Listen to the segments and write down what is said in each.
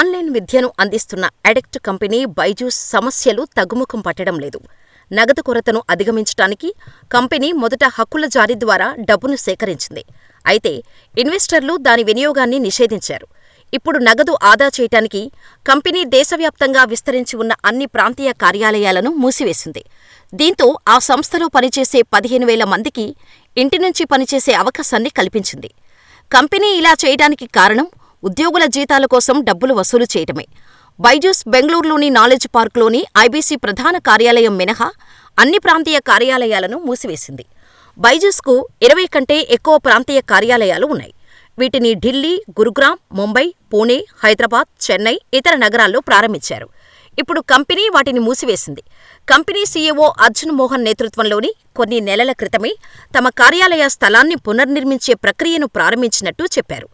Online విద్యను అందిస్తున్న ఎడెక్ట్ company Byju's సమస్యలు తగ్గుముఖం పట్టడం లేదు. నగదు కొరతను అధిగమించటానికి కంపెనీ మొదట హక్కుల జారీ ద్వారా డబ్బును సేకరించింది. అయితే ఇన్వెస్టర్లు దాని వినియోగాన్ని నిషేధించారు. ఇప్పుడు నగదు ఆదా చేయటానికి కంపెనీ దేశవ్యాప్తంగా విస్తరించి ఉన్న అన్ని ప్రాంతీయ కార్యాలయాలను మూసివేసింది. దీంతో ఆ సంస్థలో పనిచేసే పదిహేను వేల మందికి ఇంటి నుంచి పనిచేసే అవకాశాన్ని కల్పించింది. కంపెనీ ఇలా చేయటానికి కారణం ఉద్యోగుల జీతాల కోసం డబ్బులు వసూలు చేయటమే. బైజూస్ బెంగళూరులోని నాలెడ్జ్ పార్క్లోని ఐబీసీ ప్రధాన కార్యాలయం మినహా అన్ని ప్రాంతీయ కార్యాలయాలను మూసివేసింది. బైజూస్కు ఇరవై కంటే ఎక్కువ ప్రాంతీయ కార్యాలయాలు ఉన్నాయి. వీటిని ఢిల్లీ, గురుగ్రామ్, ముంబై, పూణే హైదరాబాద్, చెన్నై, ఇతర నగరాల్లో ప్రారంభించారు. ఇప్పుడు కంపెనీ వాటిని మూసివేసింది. కంపెనీ సీఈఓ అర్జున్ మోహన్ నేతృత్వంలోని కొన్ని నెలల క్రితమే తమ కార్యాలయ స్థలాన్ని పునర్నిర్మించే ప్రక్రియను ప్రారంభించినట్టు చెప్పారు.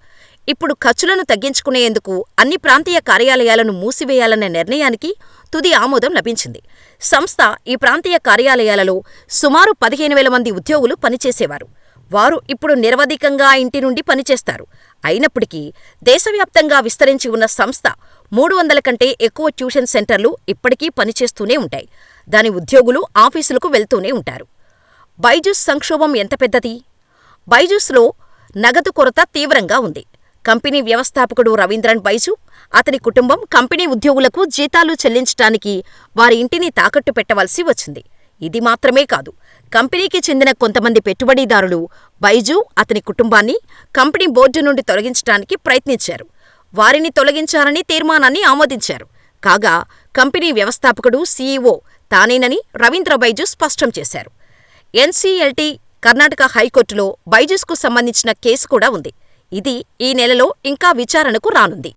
ఇప్పుడు ఖర్చులను తగ్గించుకునేందుకు అన్ని ప్రాంతీయ కార్యాలయాలను మూసివేయాలన్న నిర్ణయానికి తుది ఆమోదం లభించింది. సంస్థ ఈ ప్రాంతీయ కార్యాలయాలలో సుమారు పదిహేను వేల మంది ఉద్యోగులు పనిచేసేవారు. వారు ఇప్పుడు నిరవధికంగా ఇంటి నుండి పనిచేస్తారు. అయినప్పటికీ దేశవ్యాప్తంగా విస్తరించి ఉన్న సంస్థ మూడు వందల కంటే ఎక్కువ ట్యూషన్ సెంటర్లు ఇప్పటికీ పనిచేస్తూనే ఉంటాయి. దాని ఉద్యోగులు ఆఫీసులకు వెళ్తూనే ఉంటారు. బైజూస్ సంక్షోభం ఎంత పెద్దది? బైజూస్లో నగదు కొరత తీవ్రంగా ఉంది. కంపెనీ వ్యవస్థాపకుడు రవీంద్రన్ బైజు అతని కుటుంబం కంపెనీ ఉద్యోగులకు జీతాలు చెల్లించటానికి వారి ఇంటిని తాకట్టు పెట్టవలసి వచ్చింది. ఇది మాత్రమే కాదు, కంపెనీకి చెందిన కొంతమంది పెట్టుబడిదారులు బైజూ, అతని కుటుంబాన్ని కంపెనీ బోర్డు నుండి తొలగించటానికి ప్రయత్నించారు. వారిని తొలగించాలని తీర్మానాన్ని ఆమోదించారు. కాగా కంపెనీ వ్యవస్థాపకుడు, సీఈఓ తానేనని రవీంద్ర బైజు స్పష్టం చేశారు. ఎన్సీఎల్టీ కర్ణాటక హైకోర్టులో బైజూస్కు సంబంధించిన కేసు కూడా ఉంది. ఇది ఈ నెలలో ఇంకా విచారణకు రానుంది.